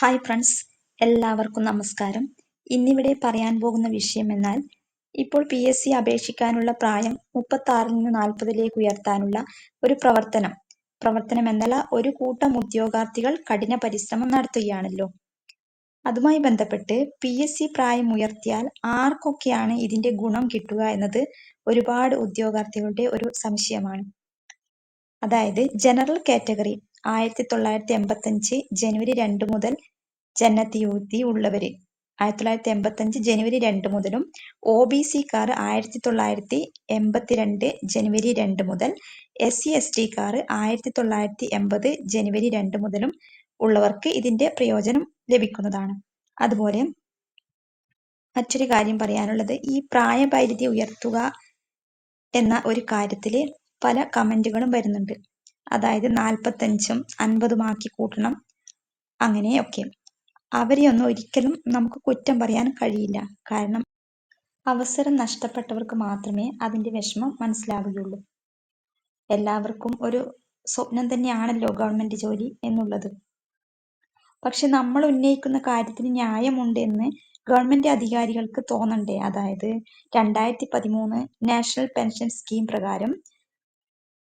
Hi friends എല്ലാവർക്കും നമസ്കാരം. ഇന്നിവിടെ പറയാൻ പോകുന്ന വിഷയം എന്നാൽ ഇപ്പോൾ പി എസ് സി അപേക്ഷിക്കാനുള്ള പ്രായം മുപ്പത്താറിൽ നിന്ന് നാൽപ്പതിലേക്ക് ഉയർത്താനുള്ള ഒരു പ്രവർത്തനം. പ്രവർത്തനം എന്നല്ല ഒരു കൂട്ടം ഉദ്യോഗാർത്ഥികൾ കഠിന പരിശ്രമം നടത്തുകയാണല്ലോ. അതുമായി ബന്ധപ്പെട്ട് പി എസ് സി പ്രായം ഉയർത്തിയാൽ ആർക്കൊക്കെയാണ് ഇതിന്റെ ഗുണം കിട്ടുക എന്നത് ഒരുപാട് ഉദ്യോഗാർത്ഥികളുടെ ഒരു സംശയമാണ്. അതായത് ജനറൽ കാറ്റഗറി ആയിരത്തി തൊള്ളായിരത്തി എൺപത്തഞ്ച് ജനുവരി രണ്ട് മുതൽ ജനതയോധി ഉള്ളവര്. ആയിരത്തി തൊള്ളായിരത്തി എൺപത്തഞ്ച് ജനുവരി രണ്ട് മുതലും ഒ ബി സിക്കാർ ആയിരത്തി തൊള്ളായിരത്തി എൺപത്തിരണ്ട് ജനുവരി രണ്ട് മുതൽ എസ് സി എസ് ടിക്കാർ ആയിരത്തി തൊള്ളായിരത്തി എൺപത് ജനുവരി രണ്ട് മുതലും ഉള്ളവർക്ക് ഇതിന്റെ പ്രയോജനം ലഭിക്കുന്നതാണ്. അതുപോലെ മറ്റൊരു കാര്യം പറയാനുള്ളത് ഈ പ്രായപരിധി ഉയർത്തുക എന്ന ഒരു കാര്യത്തിൽ പല കമന്റുകളും വരുന്നുണ്ട്. അതായത് നാൽപ്പത്തഞ്ചും അൻപതും ആക്കി കൂട്ടണം. അങ്ങനെയൊക്കെ. അവരെയൊന്നും ഒരിക്കലും നമുക്ക് കുറ്റം പറയാൻ കഴിയില്ല. കാരണം അവസരം നഷ്ടപ്പെട്ടവർക്ക് മാത്രമേ അതിന്റെ വിഷമം മനസ്സിലാവുകയുള്ളൂ. എല്ലാവർക്കും ഒരു സ്വപ്നം തന്നെയാണല്ലോ ഗവൺമെന്റ് ജോലി എന്നുള്ളത്. പക്ഷെ നമ്മൾ ഉന്നയിക്കുന്ന കാര്യത്തിന് ന്യായമുണ്ട് എന്ന് ഗവൺമെന്റ് അധികാരികൾക്ക് തോന്നണ്ടേ? അതായത് രണ്ടായിരത്തി പതിമൂന്ന് നാഷണൽ പെൻഷൻ സ്കീം പ്രകാരം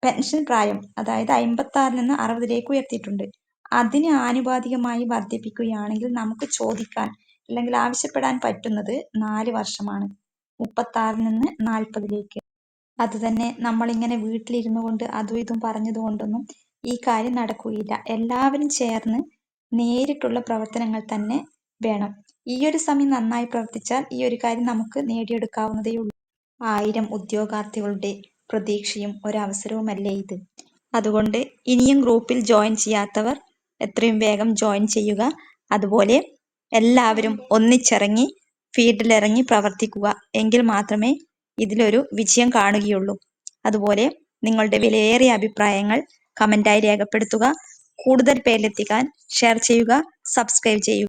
പെൻഷൻ പ്രായം അതായത് അമ്പത്തി ആറിൽ നിന്ന് അറുപതിലേക്ക് ഉയർത്തിയിട്ടുണ്ട്. അതിന് ആനുപാതികമായി വർദ്ധിപ്പിക്കുകയാണെങ്കിൽ നമുക്ക് ചോദിക്കാൻ അല്ലെങ്കിൽ ആവശ്യപ്പെടാൻ പറ്റുന്നത് നാല് വർഷമാണ്. മുപ്പത്തി ആറിൽ നിന്ന് നാൽപ്പതിലേക്ക്. അത് തന്നെ നമ്മളിങ്ങനെ വീട്ടിലിരുന്നു കൊണ്ട് അതും ഇതും പറഞ്ഞത് കൊണ്ടൊന്നും ഈ കാര്യം നടക്കുകയില്ല. എല്ലാവരും ചേർന്ന് നേരിട്ടുള്ള പ്രവർത്തനങ്ങൾ തന്നെ വേണം. ഈ ഒരു സമയം നന്നായി പ്രവർത്തിച്ചാൽ ഈ ഒരു കാര്യം നമുക്ക് നേടിയെടുക്കാവുന്നതേ ഉള്ളൂ ആയിരം ഉദ്യോഗാർത്ഥികളുടെ പ്രതീക്ഷയും ഒരവസരവുമല്ലേ ഇത്? അതുകൊണ്ട് ഇനിയും ഗ്രൂപ്പിൽ ജോയിൻ ചെയ്യാത്തവർ എത്രയും വേഗം ജോയിൻ ചെയ്യുക. അതുപോലെ എല്ലാവരും ഒന്നിച്ചിറങ്ങി ഫീൽഡിലിറങ്ങി പ്രവർത്തിക്കുക. എങ്കിൽ മാത്രമേ ഇതിലൊരു വിജയം കാണുകയുള്ളൂ. അതുപോലെ നിങ്ങളുടെ വിലയേറിയ അഭിപ്രായങ്ങൾ കമന്റായി രേഖപ്പെടുത്തുക. കൂടുതൽ പേരിലെത്തിക്കാൻ ഷെയർ ചെയ്യുക സബ്സ്ക്രൈബ് ചെയ്യുക.